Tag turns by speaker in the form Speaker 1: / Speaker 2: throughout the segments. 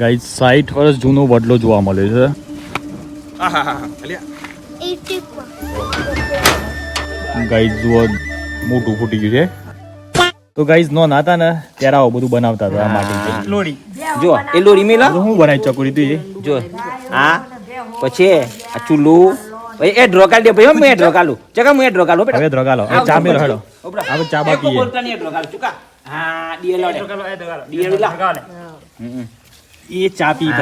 Speaker 1: Guys સાઠ વર્ષ જૂનો વડલો જોવા મળે છે. ગાઈઝ જુઓ મોટું ફૂટી ગયું છે. તો ગાઈઝ નો નાતા ને ત્યારે આવું બધું બનાવતા હતા આ માટી
Speaker 2: લોડી જો એ લોડી મેલા.
Speaker 1: હું બનાવી ચકુરી તું એ?
Speaker 2: જો આ પછી આ ચૂલું. ભાઈ એ ડ્રો કાઢી દે ભાઈ મેં હું એ ડ્રો કાઢું. ચકા હું એ ડ્રો કાઢું
Speaker 1: હવે હવે ચા મેલો હેડો. આપણે ચા બા પીએ
Speaker 2: હા ડીએલ ડીએલ હમ.
Speaker 1: એ ચા પી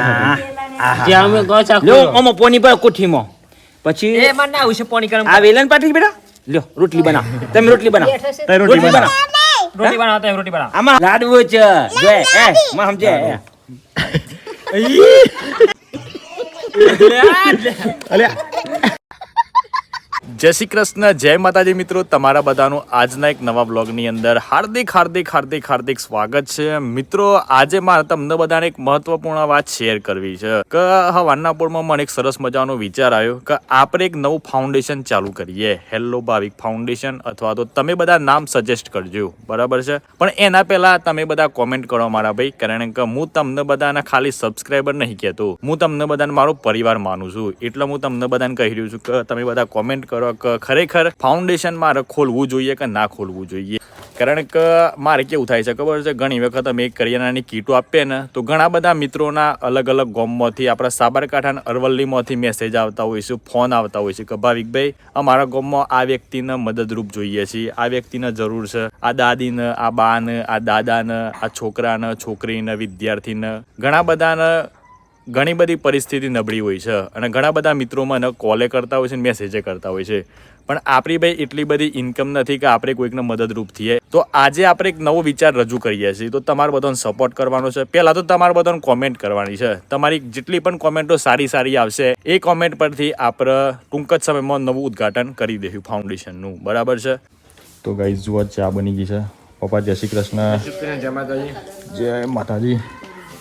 Speaker 3: જે અમે ગો ચાખો
Speaker 2: લ્યો ઓમો પોની પર કોઠીમાં. પછી
Speaker 3: એ મને આવું છે પોની કરમ
Speaker 2: આ વેલન પાટી બેટા? લ્યો રોટલી બનાવ. તમે રોટલી બનાવ.
Speaker 1: તમે રોટલી
Speaker 2: રોટલી
Speaker 1: બના
Speaker 2: બનાવ
Speaker 3: રોટલી બના બનાવ.
Speaker 2: આમાં લાડવો છે. જો એ માં સમજે એ.
Speaker 1: જય શ્રી કૃષ્ણ, જય માતાજી મિત્રો. તમારા બધાનું આજના એક નવા બ્લોગની અંદર હાર્દિક હાર્દિક હાર્દિક હાર્દિક સ્વાગત છે. મિત્રો, આજે મારે તમને બધાને એક મહત્વપૂર્ણ વાત શેર કરવી છે કે હવાના પોળમાં મને એક સરસ મજાનો વિચાર આવ્યો કે આપણે એક નવું ફાઉન્ડેશન ચાલુ કરીએ. હેલો ભાવિક ફાઉન્ડેશન અથવા તો તમે બધા નામ સજેસ્ટ કરજો. બરાબર છે? પણ એના પહેલા તમે બધા કોમેન્ટ કરો મારા ભાઈ, કારણ કે હું તમને બધાને ખાલી સબસ્ક્રાઈબર નહીં કહેતો. હું તમને બધાને મારો પરિવાર માનું છું. એટલે હું તમને બધાને કહી રહ્યું છું કે તમે બધા કોમેન્ટ કરો ખરેખર ફાઉન્ડેશન મારે ખોલવું જોઈએ કે ના ખોલવું જોઈએ? કારણ કે મારે કેવું થાય છે, ખબર છે? ઘણી વખત અમે કરિયાણાની કીટો આપીએ ને, તો ઘણા બધા મિત્રોના અલગ અલગ ગોમમાંથી, આપણા સાબરકાંઠા અને અરવલ્લીમાંથી મેસેજ આવતા હોય છે ફોન આવતા હોય છે કે ભાવિકભાઈ અમારા ગોમમાં આ વ્યક્તિને મદદરૂપ જોઈએ છીએ આ વ્યક્તિને જરૂર છે, આ દાદીને, આ બાને, આ દાદાને, આ છોકરાને, છોકરીને, વિદ્યાર્થીને. ઘણા બધાને ઘણી બધી પરિસ્થિતિ નબળી હોય છે અને ઘણા બધા મિત્રો મને કોલે કરતા હોય છે અને મેસેજે કરતા હોય છે. પણ આપણી ભાઈ એટલી બધી ઇન્કમ નથી કે આપણે કોઈકને મદદરૂપ થઈએ. તો આજે આપણે એક નવો વિચાર રજૂ કરીએ છીએ. તો તમારે બધાને સપોર્ટ કરવાનો છે. પહેલાં તો તમારે બધાને કોમેન્ટ કરવાની છે. તમારી જેટલી પણ કોમેન્ટો સારી સારી આવશે એ કોમેન્ટ પરથી આપણે ટૂંક જ સમયમાં નવું ઉદ્ઘાટન કરી દઈશું ફાઉન્ડેશનનું બરાબર છે? તો ગાઈ જુઓ ચા બની ગઈ છે. પપ્પા જય શ્રી કૃષ્ણ. જય માતાજી.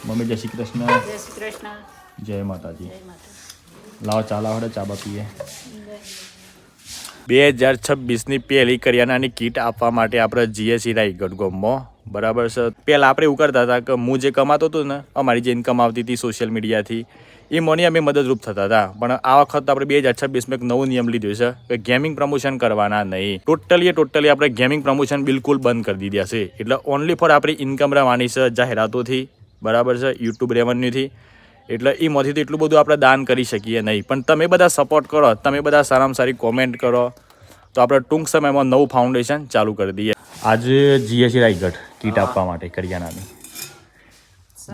Speaker 1: મમ્મી જય શ્રી કૃષ્ણ.
Speaker 4: જય શ્રી કૃષ્ણ.
Speaker 1: જય માતાજી. લાવો ચાલા વડે ચા પીએ બે હજાર છવ્વીસની પહેલી કરિયાણાની કીટ આપવા માટે આપણે જીએસી રાઈ ગામમાં બરાબર છે. પહેલાં આપણે એવું કરતા હતા કે હું જે કમાતો હતો ને અમારી જે ઇન્કમ આવતી હતી સોશિયલ મીડિયાથી એ મને અમે મદદરૂપ થતા હતા. પણ આ વખત આપણે બે હજાર છવ્વીસમાં એક નવો નિયમ લીધો છે કે ગેમિંગ પ્રમોશન કરવાના નહીં. ટોટલી ટોટલી આપણે ગેમિંગ પ્રમોશન બિલકુલ બંધ કરી દીધા છે. એટલે ઓનલી ફોર આપણી ઇન્કમ રહેવાની છે જાહેરાતોથી. બરાબર છે? યુટ્યુબ રેવન્યુથી. એટલે એમાંથી તો એટલું બધું આપણે દાન કરી શકીએ નહીં. પણ તમે બધા સપોર્ટ કરો તમે બધા સારામાં સારી કોમેન્ટ કરો તો આપણે ટૂંક સમયમાં નવું ફાઉન્ડેશન ચાલુ કરી દઈએ. આજે જીએસસી રાયગઢ કીટ આપવા માટે કરિયાણાની.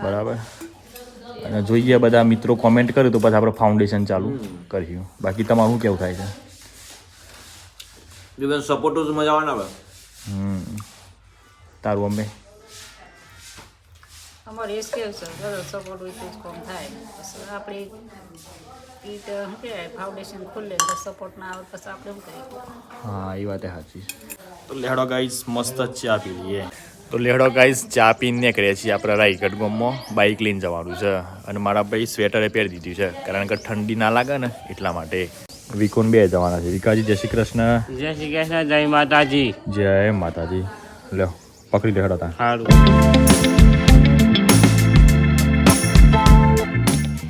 Speaker 1: બરાબર? અને જોઈએ બધા મિત્રો કોમેન્ટ કર્યું તો પછી આપણે ફાઉન્ડેશન ચાલુ કર્યું બાકી તમારું શું કેવું થાય છે?
Speaker 5: સપોર્ટ મજા આવે ને
Speaker 1: હમ. તારું અમે
Speaker 4: અમારે એ કેવું છે ચલો સપોર્ટ હોય તો જ કોમ થાય. પછી આપણે કીટ શું કહેવાય ફાઉન્ડેશન ખુલ્લે તો સપોર્ટ ના આવે પછી આપણે શું કરીએ?
Speaker 1: હા એ વાત સાચી તો લેહડો ગાઈસ મસ્ત જ ચા પી લઈએ. તો લેહડો ગાઈસ ચા પીને કરીએ છીએ આપણે રાયગઢ ગામમાં. બાઇક લઈને જવાનું છે. અને મારા ભાઈ સ્વેટરે પહેરી દીધું છે. કારણ કે ઠંડી ના લાગે ને એટલા માટે. વિકોન બે જવાના છે. વિકાજી જય શ્રી કૃષ્ણ.
Speaker 3: જય શ્રી કૃષ્ણ જય માતાજી.
Speaker 1: જય માતાજી. લ્યો પકડી લેહડો તા.
Speaker 3: સારું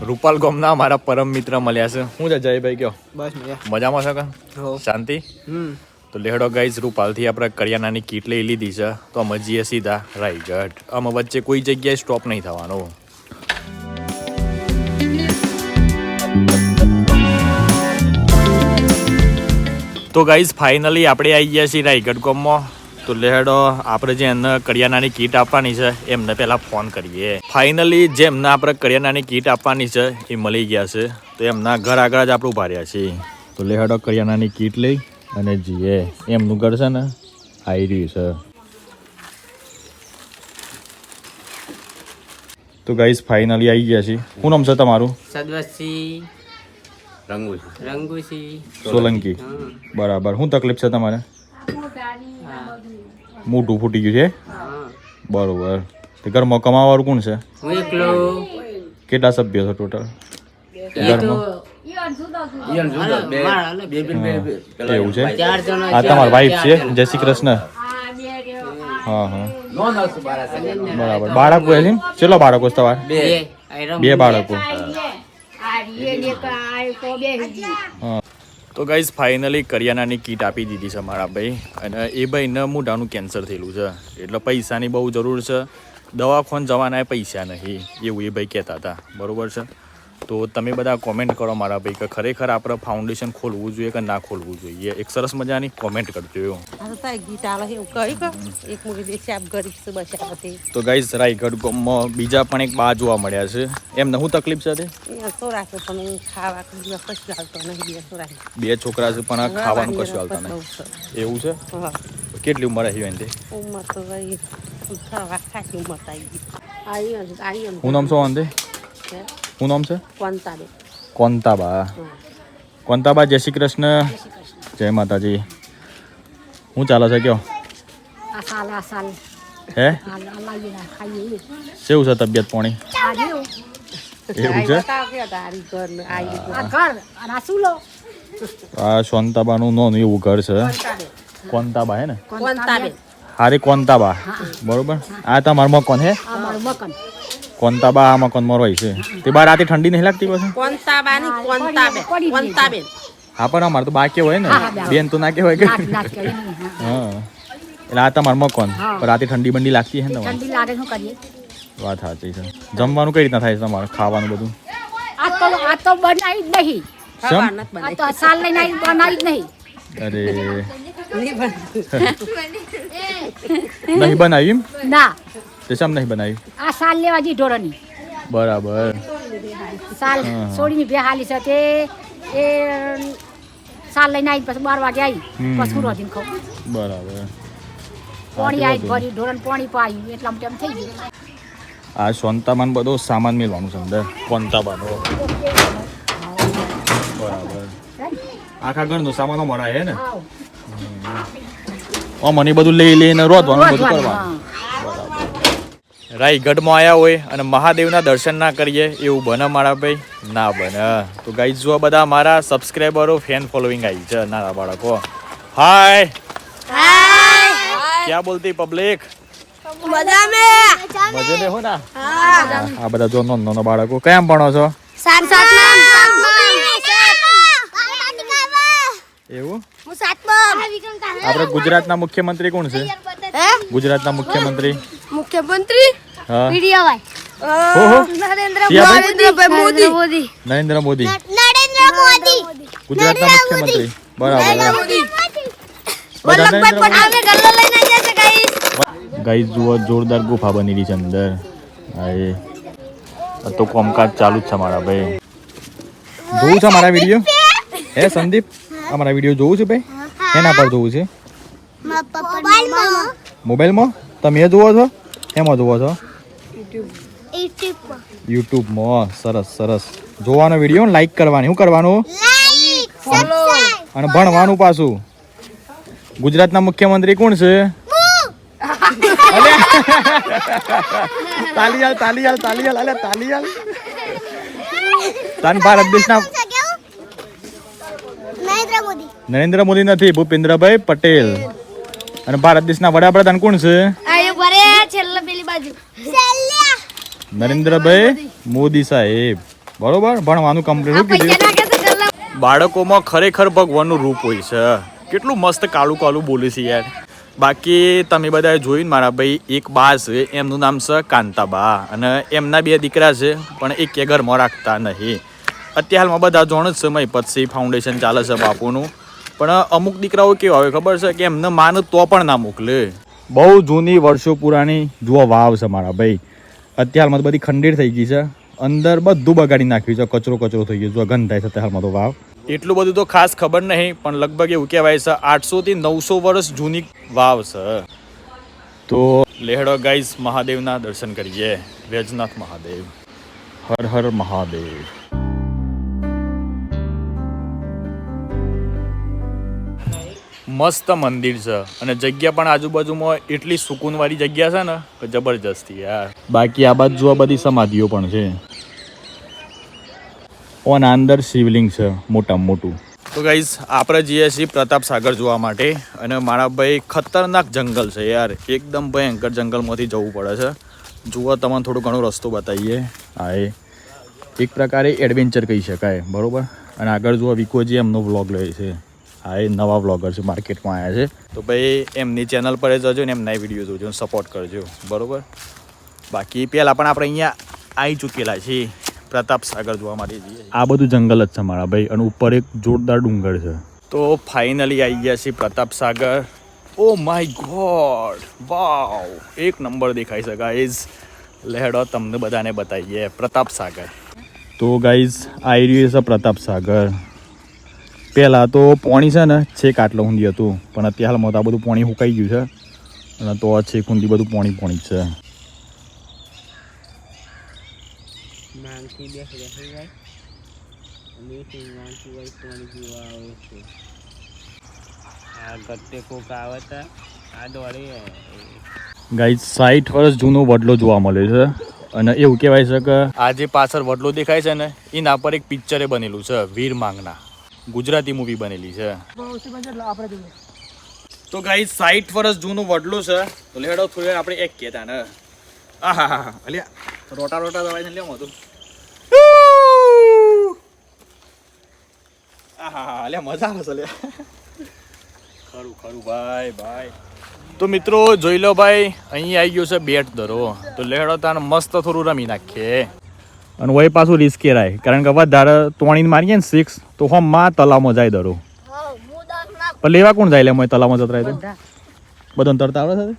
Speaker 1: રૂપાલ ગોમના મારા પરમ મિત્ર મળ્યા છે. શું છે જયભાઈ કયો?
Speaker 2: બસ
Speaker 1: મજામાં છે કે? શાંતિ? તો લેહડો ગાઈઝ રૂપાલથી આપણે કરિયાણાની કીટ લઈ લીધી છે. તો અમે જઈએ સીધા રાયગઢ. અમે વચ્ચે કોઈ જગ્યાએ સ્ટોપ નહીં થવાનો. તો ગાઈઝ ફાઇનલી આપણે આવી ગયા છીએ રાયગઢ ગામમાં. તો લેહડો આપણે જે એમને કરિયાણાની કીટ આપવાની છે એમને પહેલાં ફોન કરીએ. ફાઇનલી જે એમને આપણે કરિયાણાની કીટ આપવાની છે એ મળી ગયા છે. તો એમના ઘર આગળ જ આપણે ઊભા રહ્યા છીએ. તો લેહડો કરિયાણાની કીટ લઈ અને જીએ એમનું ઘર છે ને આવી રહ્યું છે. તો ગાઈસ ફાઇનલી આવી ગયા છીએ. શું નામ છે તમારું?
Speaker 3: સદવસી.
Speaker 5: રંગું
Speaker 3: રંગુસી
Speaker 1: સોલંકી. બરાબર. શું તકલીફ છે તમારે? મોટું ફૂટી ગયું છે? બરોબર. તે ઘરમાં કમાવાળું કોણ છે?
Speaker 3: હું એકલો.
Speaker 1: કેટલા સભ્ય છો ટોટલ એવું છે? આ તમારા વાઈફ છે? જય શ્રી કૃષ્ણ. હા હા. બરાબર. બાળક છે ચેલો બાળકો છે તમારે?
Speaker 3: બે.
Speaker 1: બે. બાળકો. તો ગાઈઝ ફાઇનલી કરિયાનાની કીટ આપી દીધી છે મારા ભાઈ. અને એ ભાઈને મોઢાનું કેન્સર થયેલું છે. એટલે પૈસાની બહુ જરૂર છે. દવાખાન જવાના પૈસા નહીં. એવું એ ભાઈ કહેતા હતા. બરોબર છે? તો તમે બધા કોમેન્ટ કરો મારા ભાઈ કે ખરેખર આપણે ફાઉન્ડેશન ખોલવું જોઈએ કે ના ખોલવું જોઈએ? એક સરસ મજાની કોમેન્ટ કરજો
Speaker 6: તો
Speaker 1: ગાઈઝ રાયગઢ ગામમાં બીજા પણ એક બા જોવા મળ્યા છે. એમને શું તકલીફ છે
Speaker 6: હું
Speaker 1: બે છોકરા છે પણ આ ખાવાનું કશું હાલતા નહીં. એવું છે? કેટલી ઉંમર આવી એની?
Speaker 6: ઉંમર તો ગઈ ખાસી ઉંમર આવી ગઈ. આવી આવી
Speaker 1: હું નામ શું વાંધે શું નામ છે? કોંતાબા. કોંતાબા. જય શ્રી કૃષ્ણ. જય માતાજી. શું ચાલે છે કયો?
Speaker 4: આ સાલ
Speaker 1: હે? કેવું છે તબિયત પાણી? એવું છે?
Speaker 4: આ
Speaker 1: સોનતાબાનું નોનું એવું ઘર છે. કોંતાબા. હે ને? હારી કોંતાબા. બરોબર? આ તમારું મકાન હે?
Speaker 4: મકાન.
Speaker 1: કોંતાબા આ મકાનમાં રહે છે? તે બાર રાતે ઠંડી નહીં લાગતી પછી?
Speaker 6: કોનતા ની કોનતા બે
Speaker 4: પડી જ
Speaker 6: કોનતા બેન
Speaker 1: હા પણ અમારે તો બા કેવાય ને.
Speaker 4: હા, હા, બે.
Speaker 1: બેન તો ના કે
Speaker 4: હોય કે
Speaker 1: હા. એટલે આ તમારું મકોન. પણ રાતે ઠંડી બંડી લાગતી હે ને
Speaker 4: ઠંડી લાગે શું કરીએ?
Speaker 1: વાત સાચી છે. જમવાનું કઈ રીતના થાય છે તમારે? ખાવાનું બધું?
Speaker 4: આ તો આ તો બનાવી જ નહીં. આ તો સાલ લઈને બનાવી જ નહીં.
Speaker 1: અરે.
Speaker 6: નહીં બને
Speaker 1: નહીં
Speaker 4: ના.
Speaker 1: તે શમ નહીં બનાવી?
Speaker 4: આ સાલ લેવા જી ઢોરની.
Speaker 1: બરાબર.
Speaker 4: સાલ. છોડીની બે હાલી છે તે એ સાલ લઈને આવી પછી બાર વાગે આવી. પછી પૂરો દિન ખાઉં
Speaker 1: બરાબર.
Speaker 4: પાણી આવી. ભરી ઢોરણ પાણી પાયું એટલા માટે એમ થઈ ગયું.
Speaker 1: આ સોનતામાં બધો સામાન મેળવાનું છે અંદર. કોંતાબાનો બરાબર. આખા ઘરનો સામાનો મળાય હે ને. ઓ મને બધું લઈ લઈને રોધવાનું બધું કરવાનું. રાયગઢમાં આવ્યા હોય અને મહાદેવના દર્શન ના કરીએ એવું બને મારા ભાઈ? ના બને. તો ગાઈડ જો બધા મારા સબસ્ક્રાઈબરો ફેન ફોલોઈંગ આવી છે નાના બાળકો. હાય ક્યાં બોલતી પબ્લિક મજા મે હો ના? આ બધા જો નોન નોનો બાળકો કેમ ભણો છો? એવું? આપણે ગુજરાતના મુખ્યમંત્રી કોણ છે? ગુજરાતના મુખ્યમંત્રી?
Speaker 7: મુખ્યમંત્રી? નરેન્દ્ર? મોદી.
Speaker 1: નરેન્દ્ર મોદી.
Speaker 7: નરેન્દ્ર મોદી.
Speaker 1: ગુજરાતના મુખ્યમંત્રી. બરાબર
Speaker 7: ગાઈઝ
Speaker 1: નરેન્દ્ર
Speaker 7: પટેલ. ગલ્લો લઈને આવ્યા છે ગાઈસ
Speaker 1: ગાઈસ જુઓ જોરદાર ગુફા બનેલી છે અંદર. હા એ. આ તો કોમકાજ ચાલુ જ છે મારા ભાઈ. જોવું છે મારા વીડિયો? હે સંદીપ? અમારા વીડિયો જોવું છે ભાઈ? એના પર જોવું છે?
Speaker 7: મોબાઈલમાં
Speaker 1: મોબાઈલમાં? તમે એ જુઓ છો? એમાં જોવો છો?
Speaker 7: યુટ્યુબમાં
Speaker 1: સરસ સરસ. જોવાનો વીડિયો લાઈક કરવાની. શું કરવાનું? અને ભણવાનું પાછું. ગુજરાતના મુખ્યમંત્રી કોણ છે? તાલી હાલ તાલી હાલ તાલી હાલ અલ્યા તાલી હાલ તાન ભારત દેશના
Speaker 7: નરેન્દ્ર મોદી.
Speaker 1: નરેન્દ્ર મોદી નથી ભૂપેન્દ્રભાઈ પટેલ. અને ભારત દેશના વડાપ્રધાન કોણ છે? નરેન્દ્રભાઈ મોદી સાહેબ. બરોબર? ભણવાનું કમ્પ્લીટ
Speaker 7: ગલ્લા.
Speaker 1: બાળકોમાં ખરેખર ભગવાનનું રૂપ હોય છે. કેટલું મસ્ત કાળું કાળું બોલે છે યાર. બાકી તમે બધાએ જોયું મારા ભાઈ એક બા છે એમનું નામ છે કાંતાબા. અને એમના બે દીકરા છે પણ એક કે ઘરમાં રાખતા નહીં. હાલમાં બધા જોણ જ છે મહીપતસિંહ ફાઉન્ડેશન ચાલે છે બાપુનું. પણ અમુક દીકરાઓ કેવા હોય ખબર છે કે એમને માન તો પણ ના મોકલે. બહુ જૂની વર્ષો પુરાણી જુઓ વાવ છે મારા ભાઈ. અત્યારમાં તો બધી ખંડેર થઈ ગઈ છે. અંદર બધું બગાડી નાખ્યું છે. કચરો કચરો થઈ ગયો. જો ગંધ થાય છે હાલમાં તો વાવ. એટલું બધું તો ખાસ ખબર નહીં પણ લગભગ એવું કહેવાય છે આઠસો થી નવસો વર્ષ જૂની વાવ છે. તો લેહડો ગાઈસ મહાદેવના દર્શન કરીએ. વૈજનાથ મહાદેવ. હર હર મહાદેવ. મસ્ત મંદિર છે. અને જગ્યા પણ આજુબાજુમાં એટલી સુકૂનવાળી જગ્યા છે ને કે જબરજસ્તી યાર. બાકી આ બાજુ આ બધી સમાધિઓ પણ છે. ઓન અંદર શિવલિંગ છે મોટામાં મોટું. તો ગાઈઝ આપણે જઈએ છીએ પ્રતાપ સાગર જોવા માટે. અને મારા ભાઈ ખતરનાક જંગલ છે યાર. એકદમ ભયંકર જંગલમાંથી જવું પડે છે. જુઓ તમને થોડો ઘણો રસ્તો બતાવીએ. હા એ. એક પ્રકારે એડવેન્ચર કહી શકાય બરોબર? અને આગળ જુઓ વિકોજી એમનો વ્લોગ લે છે. હા એ નવા વ્લોગર છે માર્કેટમાં આવ્યા છે. તો ભાઈ એમની ચેનલ પર જજો ને એમના વીડિયો જોજો સપોર્ટ કરજો. બરાબર? બાકી પહેલાં પણ આપણે અહીંયા આવી ચૂકેલા છીએ. પ્રતાપ સાગર જોવા માટે જઈએ આ બધું જંગલ જ છે મારા ભાઈ અને ઉપર એક જોરદાર ડુંગર છે. તો ફાઇનલી આવી ગયા છીએ Pratap Sagar. Oh my god wow એક નંબર દેખાય છે ગાઈઝ લહેડો તમને બધાને બતાવીએ. પ્રતાપ સાગર. તો ગાઈઝ આવી રહ્યું છે પ્રતાપ સાગર. પહેલાં તો પોણી છે ને છેક આટલો ઊંધી હતું. પણ અત્યારમાં તો આ બધું પોણી સુકાઈ ગયું છે. અને તો આ છેક ઊંધી બધું પોણી પોણી છે. ગાઈઝ સાઠ વર્ષ જૂનો વડલો જોવા મળે છે. અને એવું કહેવાય છે કે આ જે પાછળ વડલો દેખાય છે ને એના પર એક પિક્ચરે બનેલું છે વીર માંગના. ગુજરાતી મૂવી બનેલી છે. તો ગાઈઝ સાઠ વર્ષ જૂનું વડલું છે. તો લેડો થોડી આપણે એક કહેતા ને. આહા હા અલ્યા રોટા રોટા દવાઈ ને લેવું હતું આહા હા અલ્યા મજા આવે છે અલ્યા. ખરું ખરું ભાઈ ભાઈ. તો મિત્રો જોઈ લો ભાઈ અહીં આવી ગયો છે બેટ દરો. તો લેડો તાને મસ્ત થોડું રમી નાખીએ. અને વય પાછું રિસ્કે રાય. કારણ કે વધારે તોણીને મારીએ ને સિક્સ તો હમમાં તલાવમાં જાય દરો. પણ લેવા કોણ જાય લે મોય તલાવમાં જતા રહે તો? બધાને તરતા આવડે સાથે?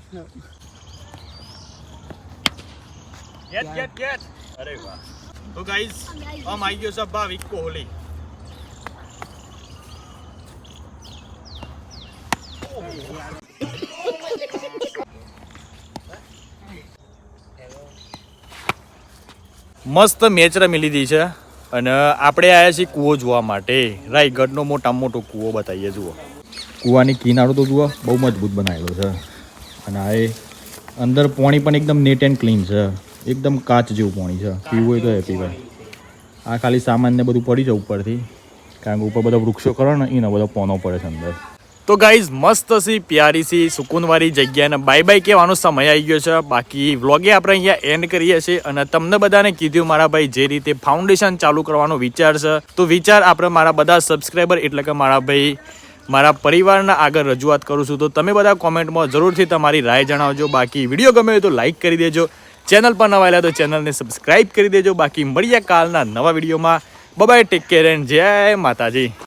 Speaker 1: ગેટ ગેટ ગેટ અરે વાહ. તો ગાઈઝ આમ આવી ગયો છે ભાવિક હોલી. મસ્ત મેચ રમી લીધી છે. અને આપણે આવ્યા છીએ કૂવો જોવા માટે. રાયગઢનો મોટામાં મોટો કૂવો બતાવીએ, જુઓ. કૂવાની કિનારો તો જુઓ, બહુ મજબૂત બનાવેલો છે. અને આ એ અંદર પાણી પણ એકદમ નીટ એન્ડ ક્લીન છે. એકદમ કાચ જેવું પાણી છે. પીવું હોય તો એ પીવાય આ ખાલી સામાન ને બધું પડી છે ઉપરથી. કારણ કે ઉપર બધા વૃક્ષો કરો ને, એનો બધો પોનો પડે છે અંદર. તો ગાઈઝ મસ્ત સી, પ્યારી સી, સુકૂનવાળી જગ્યા અને બાય બાય કહેવાનો સમય આવી ગયો છે. બાકી વ્લોગે આપણે અહીંયા એન્ડ કરીએ છીએ અને તમને બધાને કીધું મારા ભાઈ જે રીતે ફાઉન્ડેશન ચાલુ કરવાનો વિચાર છે. તો વિચાર આપણે મારા બધા સબસ્ક્રાઈબર એટલે કે મારા ભાઈ, મારા પરિવારના આગળ રજૂઆત કરું છું. તો તમે બધા કોમેન્ટમાં જરૂરથી તમારી રાય જણાવજો. બાકી વીડિયો ગમે તો લાઇક કરી દેજો. ચેનલ પર નવા આવ્યા તો ચેનલને સબસ્ક્રાઈબ કરી દેજો. બાકી મળીએ કાલના નવા વિડીયોમાં બબાય ટેક કેર એન્ડ જય માતાજી.